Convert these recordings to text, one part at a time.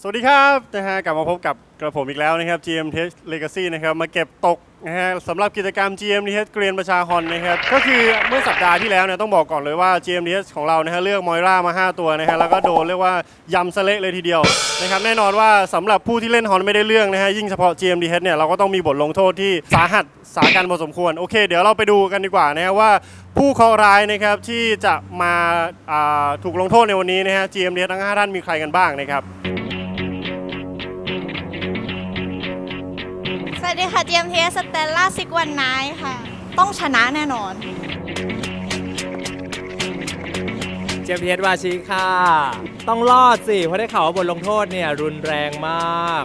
สวัสดีครับนะฮะกลับมาพบกับกระผมอีกแล้วนะครับ GM Test Legacy นะครับมาเก็บตกนะฮะสำหรับกิจกรรม GM Test เกรียนประชาฮอนนะครับก็คือเมื่อสัปดาห์ที่แล้วเนี่ยต้องบอกก่อนเลยว่า GM Test ของเรานะฮะเลือกมอยรามา 5 ตัวนะฮะแล้วก็โดนเรียกว่ายำสเละเลยทีเดียวนะครับแน่นอนว่าสำหรับผู้ที่เล่นฮอนไม่ได้เรื่องนะฮะยิ่งเฉพาะ GM Test เนี่ยเราก็ต้องมีบทลงโทษที่สาหัสสากันพอสมควรโอเค เดี๋ยวเราไปดูกันดีกว่านะฮะว่าผู้เคราะห์ร้ายนะครับที่จะมาาถูกลงโทษในวันนี้นะฮะ GM Test ทั้งห้าท่านมีใครกันบ้างนะครับ ดีค่ะ GMTS สเตลล่าซิกวันไนค่ะ ต้องชนะแน่นอนเจมส์เทสวาชิค่ะ ต้องรอดสิ เพราะได้ข่าวว่าบทลงโทษเนี่ยรุนแรงมาก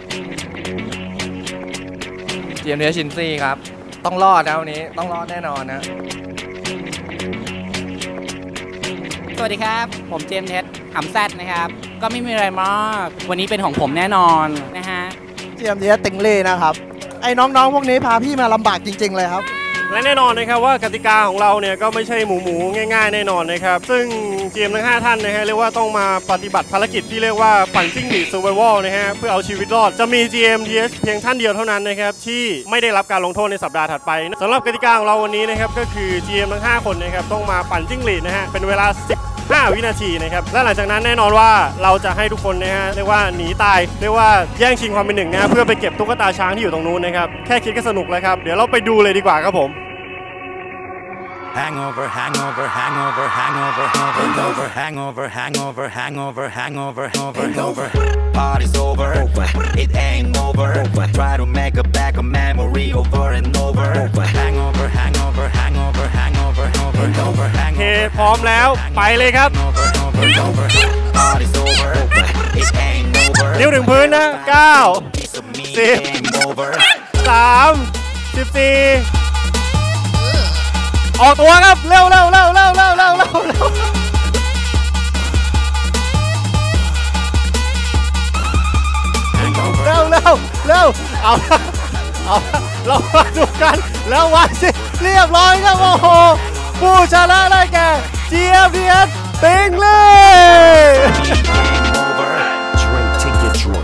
เจมส์เนชินซี่ครับ ต้องรอดนะวันนี้ ต้องรอดแน่นอนนะ สวัสดีครับ ผมเจมส์เท็ดหำแซดนะครับ ก็ไม่มีอะไรมาก วันนี้เป็นของผมแน่นอนนะฮะเจียมเทียติงเล่นะครับ ไอ้น้องๆพวกนี้พาพี่มาลำบากจริง ๆ เลยครับ และแน่นอนนะครับว่ากติกาของเราเนี่ยก็ไม่ใช่หมูหมูง่าย ๆ แน่นอนนะครับ ซึ่งเจมทั้ง 5 ท่านนะฮะเรียกว่าต้องมาปฏิบัติภารกิจที่เรียกว่าปั่นจิ้งหรีด survival นะฮะเพื่อเอาชีวิตรอดจะมี GM TS เพียงท่านเดียวเท่านั้นนะครับที่ไม่ได้รับการลงโทษในสัปดาห์ถัดไปสำหรับกติกาของเราวันนี้นะครับก็คือ GM ทั้ง 5 คนนะครับต้องมาปั่นจิ้งหรีดนะฮะเป็นเวลา 10 5 วินาทีนะครับและหลังจากนั้นแน่นอนว่าเราจะให้ทุกคนนะฮะเรียกว่าหนีตายเรียกว่าแย่งชิงความเป็นหนึ่งนะฮะเพื่อไปเก็บตุ๊กตาช้างที่อยู่ตรงนู้นนะครับแค่คิดก็สนุกแล้วครับเดี๋ยวเราไปดูเลยดีกว่าครับผม Hangover, hangover, hangover, hangover, hangover, hangover, hangover, hangover, hangover, hangover. Party's over, it ain't over. Try to make a back a memory over and over. Hangover, hangover, hangover, hangover, hangover, โอเค hangover. พร้อมแล้วไปเลยครับ Hangover, hangover, Party's over, it ain't over. นิ้วถึงพื้นนะ 9 Piece of me, Sip. game over. 3 14 ออกตัวครับ เร็วเร็วเร็วเร็วเร็วเร็วเร็วเร็วเร็วเร็วเร็วเอาเอาเรามาดูกันแล้ววันสิเรียบร้อยครับโอ้โหผู้ชนะได้แก่ GFDS ติงเล่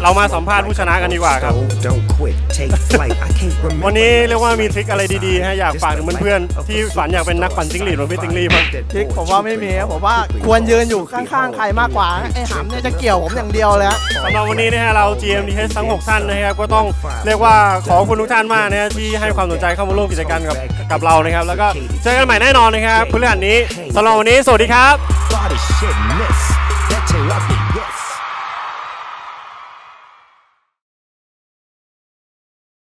เรามาสัมภาษณ์ผู้ชนะกันดีกว่าครับ Stove, Don't quit, take flight. I can't remember. วันนี้เรียกว่ามีทริคอะไรดีๆฮะอยากฝากถึงเพื่อนๆที่ฝันอยากเป็นนักปั่นจิ้งหรีดเหมือนพี่จิ้งหรีดบ้างทริกผมว่าไม่มีครับผมว่าควรยืนอยู่ข้างๆใครมากกว่าไอ้หำเนี่ยจะเกี่ยวผมอย่างเดียวเลยฮะสำหรับวันนี้นะฮะเรา GMDH ทั้ง6ท่านนะครับก็ต้องเรียกว่าขอบคุณทุกท่านมากนะฮะที่ให้ความสนใจเข้ามาร่วมกิจกรรมกับกับเรานะครับ แล้วก็เจอกันใหม่แน่นอนนะครับพฤหัสนี้สำหรับวันนี้สวัสดีครับ